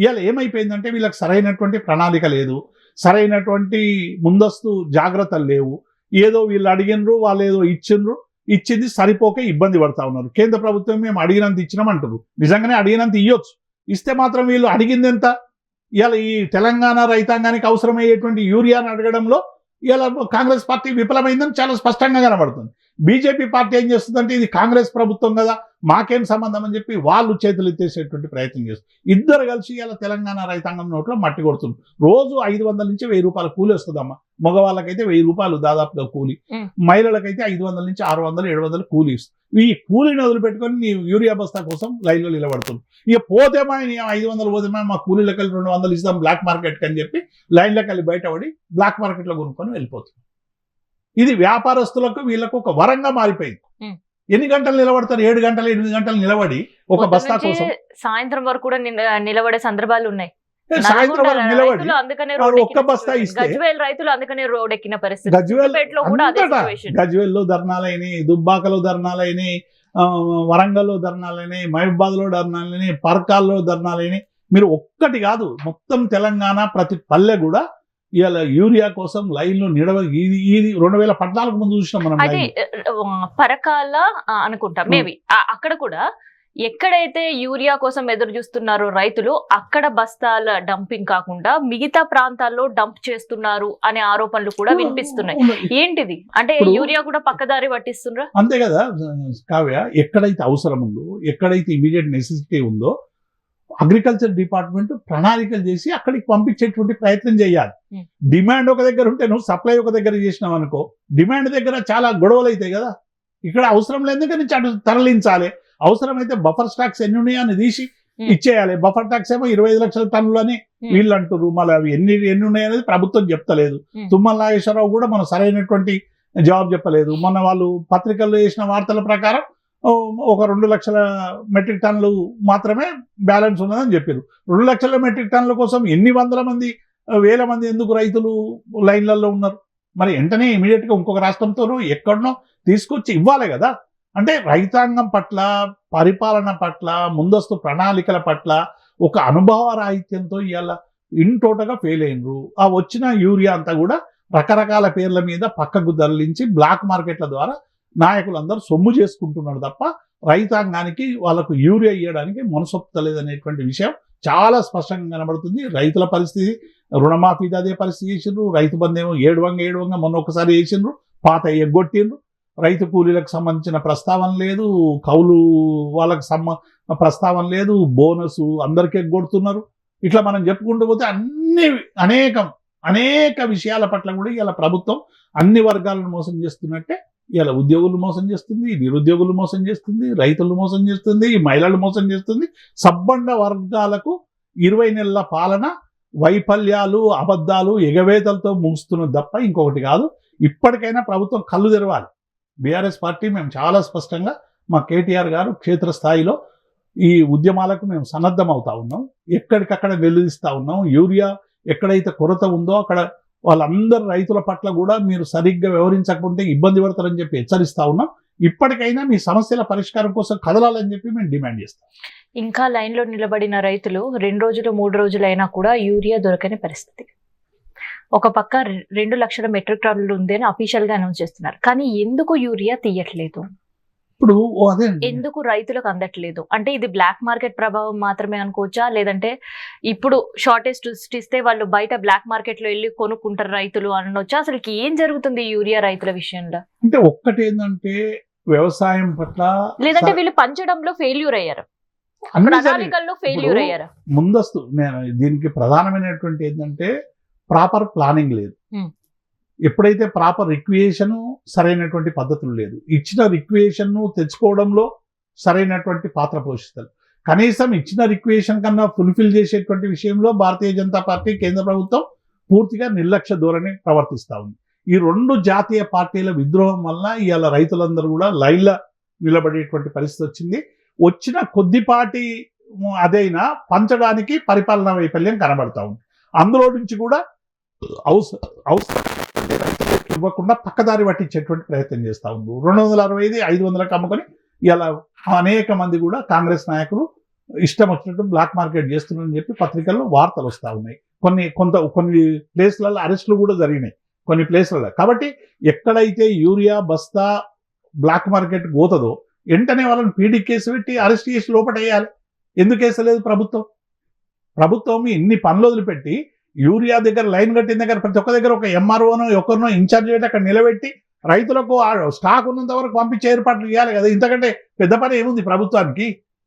ఇవాళ ఏమైపోయిందంటే వీళ్ళకి సరైనటువంటి ప్రణాళిక లేదు సరైనటువంటి ముందస్తు జాగ్రత్తలు లేవు. ఏదో వీళ్ళు అడిగినరు వాళ్ళు ఏదో ఇచ్చిండ్రు ఇచ్చింది సరిపోక ఇబ్బంది పడతా ఉన్నారు. కేంద్ర ప్రభుత్వం మేము అడిగినంత ఇచ్చినామంటారు నిజంగానే అడిగినంత ఇవ్వచ్చు ఇస్తే మాత్రం వీళ్ళు అడిగింది ఎంత? ఇవాళ ఈ తెలంగాణ రైతాంగానికి అవసరమయ్యేటువంటి యూరియాను అడగడంలో ఇవాళ కాంగ్రెస్ పార్టీ విఫలమైందని చాలా స్పష్టంగా కనబడుతుంది. బీజేపీ పార్టీ ఏం చేస్తుందంటే ఇది కాంగ్రెస్ ప్రభుత్వం కదా మాకేం సంబంధం అని చెప్పి వాళ్ళు చేతులు ఎత్తేసేటువంటి ప్రయత్నం చేస్తారు. ఇద్దరు కలిసి ఇలా తెలంగాణ రైతాంగం నోట్లో మట్టి కొడుతుంది. రోజు ఐదు వందల నుంచి వెయ్యి రూపాయల కూలి వస్తుందమ్మా. మగవాళ్ళకైతే వెయ్యి రూపాయలు దాదాపుగా కూలి. మహిళలకైతే ఐదు వందల నుంచి ఆరు వందలు ఏడు వందలు కూలి ఇస్తుంది. ఈ కూలీని వదిలిపెట్టుకొని నీ యూరియా బస్తా కోసం లైన్లో నిలబడుతుంది. ఇక పోతే మా నీ ఐదు వందలు పోతే మా కూలీలకు వెళ్ళి రెండు వందలు ఇస్తాం బ్లాక్ మార్కెట్కి అని చెప్పి లైన్లోకి వెళ్ళి బయటపడి బ్లాక్ మార్కెట్లో కొనుక్కొని వెళ్ళిపోతుంది. ఇది వ్యాపారస్తులకు వీళ్ళకు ఒక వరంగా మారిపోయింది. ఎన్ని గంటలు నిలబడతారు? ఏడు గంటలు ఎనిమిది గంటలు నిలబడి ఒక బస్తా కోసం. సాయంత్రం వరకు కూడా నిల- నిలబడే సందర్భాలు ఉన్నాయి. సాయంత్రం నల్గొండ వరకు నిలబడి రైతులు అందుకనే వాడు రోడ్ ఒక్క బస్తా ఇస్తే- గజ్వేల్ రైతులు అందుకనే రోడ్ ఎక్కిన పరిస్థితి. గజ్వేల్ అంతటా సిచ్యువేషన్ గజ్వేల్లో ధర్నాలైనాయి దుబ్బాకలో వరంగల్లో మహబూబాద్లో ధర్నాలైనాయి పర్కాల్లో ధర్నాలైనాయి. మీరు ఒక్కటి కాదు మొత్తం తెలంగాణ ప్రతి పల్లె కూడా ఇవాళ యూరియా కోసం లైన్లో నిడవ ఇది ఇది రెండు వేల పద్నాలుగు ముందు చూసినాం మనం లైన్ ఆ, పరకాల అనుకుంటా. మేబీ అక్కడ కూడా ఎక్కడైతే యూరియా కోసం ఎదురు చూస్తున్నారో రైతులు అక్కడ బస్తాల డంపింగ్ కాకుండా మిగతా ప్రాంతాల్లో డంప్ చేస్తున్నారు అనే ఆరోపణలు కూడా వినిపిస్తున్నాయి. ఏంటిది? అంటే యూరియా కూడా పక్కదారి పట్టిస్తున్నారా? అంతే కదా కావ్య. ఎక్కడైతే అవసరం ఉందో ఎక్కడైతే ఇమీడియట్ నెసెసిటీ ఉందో అగ్రికల్చర్ డిపార్ట్మెంట్ ప్రణాళికలు చేసి అక్కడికి పంపించేటువంటి ప్రయత్నం చేయాలి Hmm. డిమాండ్ ఒక దగ్గర ఉంటే నువ్వు సప్లై ఒక దగ్గర చేసినావు అనుకో డిమాండ్ దగ్గర చాలా గొడవలు అవుతాయి కదా ఇక్కడ అవసరం లేదు కానీ అటు తరలించాలి అవసరమైతే బఫర్ స్టాక్స్ ఎన్ని ఉన్నాయో అని తీసి Hmm. ఇచ్చేయాలి బఫర్ స్టాక్స్ ఏమో ఇరవై ఐదు లక్షల టన్నులు అని Hmm. వీళ్ళు అంటారు మళ్ళీ అవి ఎన్ని ఎన్ని ఉన్నాయి అనేది ప్రభుత్వం చెప్తలేదు. తుమ్మల నాగేశ్వరరావు కూడా మనం సరైనటువంటి జవాబు చెప్పలేదు మొన్న వాళ్ళు పత్రికల్లో వేసిన వార్తల ప్రకారం ఒక రెండు లక్షల మెట్రిక్ టన్నులు మాత్రమే బ్యాలెన్స్ ఉన్నదని చెప్పారు. రెండు లక్షల మెట్రిక్ టన్నుల కోసం ఎన్ని వందల మంది వేల మంది ఎందుకు రైతులు లైన్లలో ఉన్నారు? మరి వెంటనే ఇమీడియట్గా ఇంకొక రాష్ట్రంతోనూ ఎక్కడనో తీసుకొచ్చి ఇవ్వాలి కదా. అంటే రైతాంగం పట్ల పరిపాలన పట్ల ముందస్తు ప్రణాళికల పట్ల ఒక అనుభవ రాహిత్యంతో ఇవాళ ఇంటోటగా ఫెయిల్ అయినరు. ఆ వచ్చిన యూరియా అంతా కూడా రకరకాల పేర్ల మీద పక్కకు దరలించి బ్లాక్ మార్కెట్ల ద్వారా నాయకులందరూ సొమ్ము చేసుకుంటున్నారు తప్ప రైతాంగానికి వాళ్ళకు యూరియా ఇవ్వడానికి మనసొప్తలేదనేటువంటి విషయం చాలా స్పష్టంగా కనబడుతుంది. రైతుల పరిస్థితి రుణమాఫీ అదే పరిస్థితి చేసిండ్రు. రైతు బంధేమో ఏడు వంగ ఏడు వంగ మొన్న ఒకసారి వేసిండ్రు పాత ఎగ్గొట్టిండ్రు. రైతు కూలీలకు సంబంధించిన ప్రస్తావన లేదు. కౌలు వాళ్ళకి సంబ ప్రస్తావన లేదు. బోనస్ అందరికీ ఎగ్గొడుతున్నారు. ఇట్లా మనం చెప్పుకుంటూ పోతే అన్ని అనేకం అనేక విషయాల పట్ల కూడా ఇలా ప్రభుత్వం అన్ని వర్గాలను మోసం చేస్తున్నట్టే ఇలా ఉద్యోగులు మోసం చేస్తుంది నిరుద్యోగులు మోసం చేస్తుంది రైతులు మోసం చేస్తుంది మహిళలు మోసం చేస్తుంది. సబ్బండ వర్గాలకు ఇరవై నెలల పాలన వైఫల్యాలు అబద్ధాలు ఎగవేతలతో ముగుస్తున్నది తప్ప ఇంకొకటి కాదు. ఇప్పటికైనా ప్రభుత్వం కళ్ళు తెరవాలి. బీఆర్ఎస్ పార్టీ మేము చాలా స్పష్టంగా మా కేటీఆర్ గారు క్షేత్రస్థాయిలో ఈ ఉద్యమాలకు మేము సన్నద్ధం అవుతా ఉన్నాం. ఎక్కడికక్కడ నిలదీస్తూ ఉన్నాం. యూరియా ఎక్కడైతే కొరత ఉందో అక్కడ వాళ్ళందరు రైతుల పట్ల కూడా మీరు సరిగ్గా వ్యవహరించకుంటే ఇబ్బంది పడతారని చెప్పి హెచ్చరిస్తా ఉన్నాం. ఇప్పటికైనా మీ సమస్యల పరిష్కారం కోసం కదలాలని చెప్పి మేము డిమాండ్ చేస్తాం. ఇంకా లైన్లో నిలబడిన రైతులు రెండు రోజులు మూడు రోజులు అయినా కూడా యూరియా దొరకని పరిస్థితి. ఒక పక్క రెండు లక్షల మెట్రిక్ టన్నులు ఉంది అని అఫీషియల్గా అనౌన్స్ చేస్తున్నారు. కానీ ఎందుకు యూరియా తీయట్లేదు? ఇప్పుడు ఎందుకు రైతులకు అందట్లేదు? అంటే ఇది బ్లాక్ మార్కెట్ ప్రభావం మాత్రమే అనుకోవచ్చా? లేదంటే ఇప్పుడు షార్టేజ్ సృష్టిస్తే వాళ్ళు బయట బ్లాక్ మార్కెట్లో వెళ్ళి కొనుక్కుంటారు రైతులు అనొచ్చా? అసలు ఏం జరుగుతుంది యూరియా రైతుల విషయంలో? అంటే ఒక్కటి ఏంటంటే వ్యవసాయం పట్ల లేదంటే వీళ్ళు పంచడంలో ఫెయిల్యూర్ అయ్యారు. ఫెయిల్యూర్ అయ్యారు. ముందస్తు నేను దీనికి ప్రధానమైనటువంటి ఏంటంటే ప్రాపర్ ప్లానింగ్ లేదు. ఎప్పుడైతే ప్రాపర్ రిక్వియేషను సరైనటువంటి పద్ధతులు లేదు ఇచ్చిన రిక్వియేషన్ను తెచ్చుకోవడంలో సరైనటువంటి పాత్ర పోషిస్తారు. కనీసం ఇచ్చిన రిక్వియేషన్ కన్నా ఫుల్ఫిల్ చేసేటువంటి విషయంలో భారతీయ జనతా పార్టీ కేంద్ర ప్రభుత్వం పూర్తిగా నిర్లక్ష్య ధోరణి ప్రవర్తిస్తూ ఉంది. ఈ రెండు జాతీయ పార్టీల విద్రోహం వల్ల ఇవాళ రైతులందరూ కూడా లైన్ల నిలబడేటువంటి పరిస్థితి వచ్చింది. వచ్చిన కొద్దిపాటి అదైనా పంచడానికి పరిపాలనా వైఫల్యం కనబడతా ఉంది. అందులో నుంచి కూడా అవసరం అవసరం ఇవ్వకుండా పక్కదారి పట్టించేటువంటి ప్రయత్నం చేస్తూ ఉంది. రెండు వందల అరవై ఐదు ఐదు వందలకు అమ్ముకొని ఇలా అనేక మంది కూడా కాంగ్రెస్ నాయకులు ఇష్టం వచ్చినట్టు బ్లాక్ మార్కెట్ చేస్తున్నారని చెప్పి పత్రికల్లో వార్తలు వస్తూ ఉన్నాయి. కొన్ని కొంత కొన్ని ప్లేస్లలో అరెస్టులు కూడా జరిగినాయి. కొన్ని ప్లేస్లలో. కాబట్టి ఎక్కడైతే యూరియా బస్తా బ్లాక్ మార్కెట్ పోతుందో వెంటనే వాళ్ళని పీడీ కేసు పెట్టి అరెస్ట్ చేసి లోపటేయాలి. ఎందుకు వేసలేదు ప్రభుత్వం? ప్రభుత్వం ఇన్ని పనులు వదిలిపెట్టి యూరియా దగ్గర లైన్ కట్టిన దగ్గర ప్రతి ఒక్క దగ్గర ఒక ఎంఆర్ఓనో ఒకరినో ఇన్ఛార్జ్ పెట్టి అక్కడ నిలబెట్టి రైతులకు ఆ స్టాక్ ఉన్నంత వరకు పంపించే ఏర్పాట్లు చేయాలి కదా. ఇంతకంటే పెద్ద పని ఏముంది ప్రభుత్వానికి?